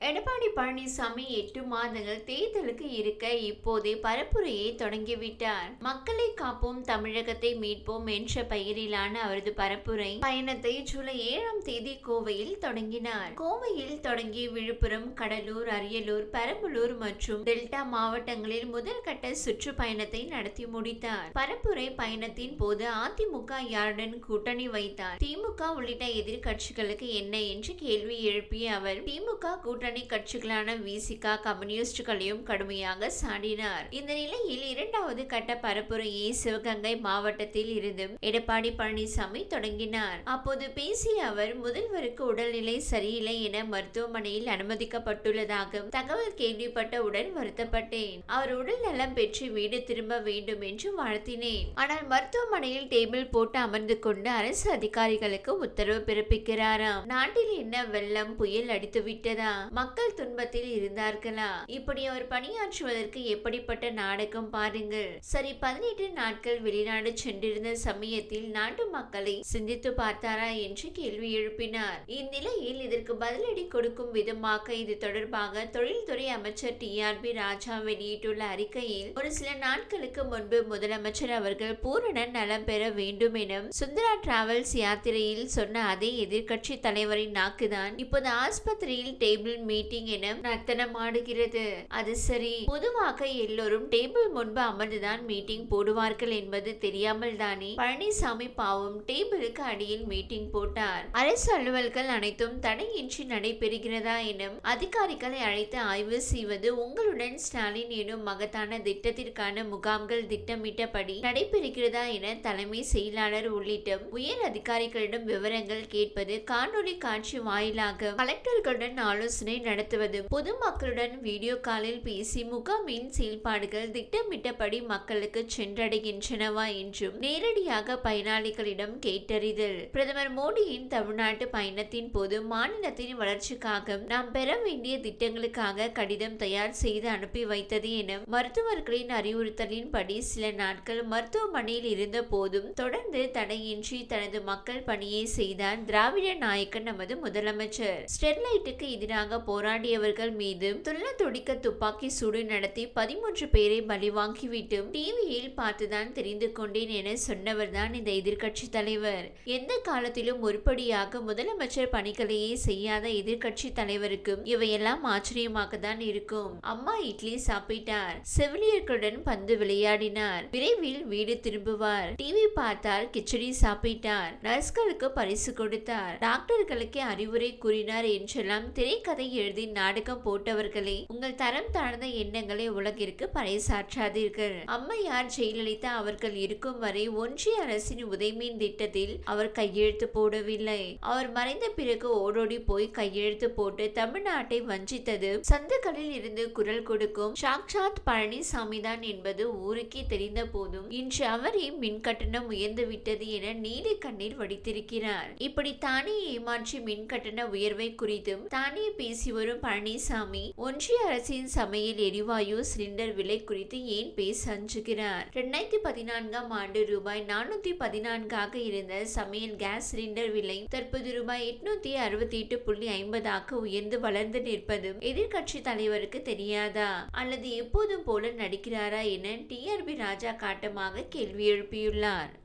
எடப்பாடி பழனிசாமி எட்டு மாதங்கள் தேர்தலுக்கு இருக்க இப்போதே பரப்புரையை தொடங்கிவிட்டார். மக்களை காப்போம் தமிழகத்தை மீட்போம் என்ற பெயரிலான அவரது பரப்புரை பயணத்தை ஜூலை ஏழாம் தேதி கோவையில் தொடங்கினார். கோவையில் தொடங்கி விழுப்புரம் கடலூர் அரியலூர் பெரம்பலூர் மற்றும் டெல்டா மாவட்டங்களில் முதல் கட்ட சுற்றுப்பயணத்தை நடத்தி முடித்தார். பரப்புரை பயணத்தின் போது அதிமுக யாருடன் கூட்டணி வைத்தார்? திமுக உள்ளிட்ட எதிர்க்கட்சிகளுக்கு என்ன என்று கேள்வி எழுப்பிய அவர் திமுக கூட்டணி கட்சிகளான விசிகா கம்யூனிஸ்டுகளையும் கடுமையாக சாடினார். இந்த நிலையில் இரண்டாவது கட்ட பரப்புரையை சிவகங்கை மாவட்டத்தில் இருந்தும் எடப்பாடி பழனிசாமி தொடங்கினார். அப்போது பேசிய அவர் முதல்வருக்கு உடல்நிலை சரியில்லை என மருத்துவமனையில் அனுமதிக்கப்பட்டுள்ளதாக தகவல் கேள்விப்பட்டவுடன் வருத்தப்பட்டேன். அவர் உடல் நலம் பெற்று வீடு திரும்ப வேண்டும் என்று வாழ்த்தினேன். ஆனால் மருத்துவமனையில் டேபிள் போட்டு அமர்ந்து கொண்டு அரசு அதிகாரிகளுக்கு உத்தரவு பிறப்பிக்கிறாராம். நாட்டில் என்ன வெள்ளம் புயல் அடித்து விட்டதா மக்கள் துன்பத்தில் இருந்தார்களா? இப்படி அவர் பணியாற்றுவதற்கு எப்படிப்பட்ட நாடகம் பாருங்கள். சரி பதினெட்டு நாட்கள் வெளிநாடு சென்றிருந்த சமயத்தில் நாட்டு மக்களை சிந்தித்து பார்த்தாரா என்று கேள்வி எழுப்பினார். இந்நிலையில் இதற்கு பதிலடி கொடுக்கும் விதமாக இது தொடர்பாக தொழில்துறை அமைச்சர் டி. ஆர். பி. ராஜா வெளியிட்டுள்ள அறிக்கையில் ஒரு சில நாட்களுக்கு முன்பு முதலமைச்சர் அவர்கள் பூரண நலம் பெற வேண்டும் என சுந்தரா டிராவல்ஸ் யாத்திரையில் சொன்ன அதே எதிர்க்கட்சி தலைவரின் நாக்குதான். இப்போது ஆஸ்பத்திரியில் டேபிள் மீட்டிங் என நர்த்தனமாடுகிறது அது சரி. பொதுவாக எல்லோரும் டேபிள் முன்பு அமர்ந்துதான் மீட்டிங் போடுவார்கள் என்பது தெரியாமல் தானே? பழனிசாமி பாவம் டேபிளுக்கு அடியில் மீட்டிங் போட்டார். அரசு அலுவல்கள் அனைத்தும் தடையின்றி நடைபெறுகிறதா எனும் அதிகாரிகளை அழைத்து ஆய்வு செய்வது உங்களுடன் ஸ்டாலின் எனும் மகத்தான திட்டத்திற்கான முகாம்கள் திட்டமிட்டபடி நடைபெறுகிறதா என தலைமை செயலாளர் உள்ளிட்ட உயர் அதிகாரிகளிடம் விவரங்கள் கேட்பது காணொலி காட்சி வாயிலாக கலெக்டர்களுடன் ஆலோசனை நடத்துவது. பொதுமக்களுடன் வீடியோ காலில் பேசி முகாமின் செயல்பாடுகள் திட்டமிட்டபடி மக்களுக்கு சென்றடைகின்றனவா என்றும் நேரடியாக பயனாளிகளிடம் கேட்டறிதல். பிரதமர் மோடியின் தமிழ்நாட்டு பயணத்தின் போது மாநிலத்தின் வளர்ச்சிக்காக நாம் பெற வேண்டிய திட்டங்களுக்காக கடிதம் தயார் செய்து அனுப்பி வைத்தது என மருத்துவர்களின் அறிவுறுத்தலின்படி சில நாட்கள் மருத்துவமனையில் இருந்த போதும் தொடர்ந்து தடையின்றி தனது மக்கள் பணியை செய்தார் திராவிட நாயக்கன் நமது முதலமைச்சர். ஸ்டெர்லைட்டுக்கு எதிராக போராடியவர்கள் மீது துள்ள துடிக்க துப்பாக்கி சூடு நடத்தி பதிமூன்று பேரை பலிவாங்கிவிட்டு டிவியில் பார்த்துதான் தெரிந்து கொண்டேன் என சொன்னவர்தான் இந்த எதிர்க்கட்சி தலைவர். எந்த காலத்திலும் ஒருபடியாக முதலமைச்சர் பணிகளையே செய்யாத எதிர்க்கட்சி தலைவருக்கு இவையெல்லாம் ஆச்சரியமாக தான் இருக்கும். அம்மா இட்லி சாப்பிட்டார். செவிலியர்களுடன் பந்து விளையாடினார். விரைவில் வீடு திரும்புவார். டிவி பார்த்தார் கிச்சடி சாப்பிட்டார். நர்ஸ்களுக்கு பரிசு கொடுத்தார். டாக்டர்களுக்கு அறிவுரை கூறினார் என்றெல்லாம் திரைக்கதையில் எழுதி நாடகம் போட்டவர்களே உங்கள் தரம் தாழ்ந்த எண்ணங்களை உலகிற்கு பறைசாற்றாதீர்கள். அம்மையார் ஜெயலலிதா அவர்கள் இருக்கும் வரை ஒன்றிய அரசின் உதயமீன் திட்டத்தில் அவர் கையெழுத்து போடவில்லை. அவர் மறைந்த பிறகு ஓடோடி போய் கையெழுத்து போட்டு தமிழ்நாட்டை வஞ்சித்தது சந்துகளில் இருந்து குரல் கொடுக்கும் சாக்ஷாத் பழனிசாமி தான் என்பது ஊருக்கே தெரிந்த போதும் இன்று அவரே மின் கட்டணம் உயர்ந்து விட்டது என நீலி கண்ணீர் வடித்திருக்கிறார். இப்படி தானே ஏமாற்றி மின் கட்டண உயர்வை குறித்தும் தானே பேசி வரும் பழனிசாமி. ஒன்றிய அரசின் சமையல் எரிவாயு சிலிண்டர் விலை குறித்து ஏன் பேச அஞ்சுகிறார்? இரண்டாயிரத்தி பதினான்காம் ஆண்டு ரூபாய் நானூத்தி பதினான்காக இருந்த சமையல் கேஸ் சிலிண்டர் விலை தற்போது ரூபாய் எட்நூத்தி அறுபத்தி எட்டு புள்ளி ஐம்பதாக உயர்ந்து வளர்ந்து நிற்பதும் எதிர்க்கட்சி தலைவருக்கு தெரியாதா? அல்லது எப்போதும் போல நடிக்கிறாரா என டிஆர்பி ராஜா காட்டமாக கேள்வி எழுப்பியுள்ளார்.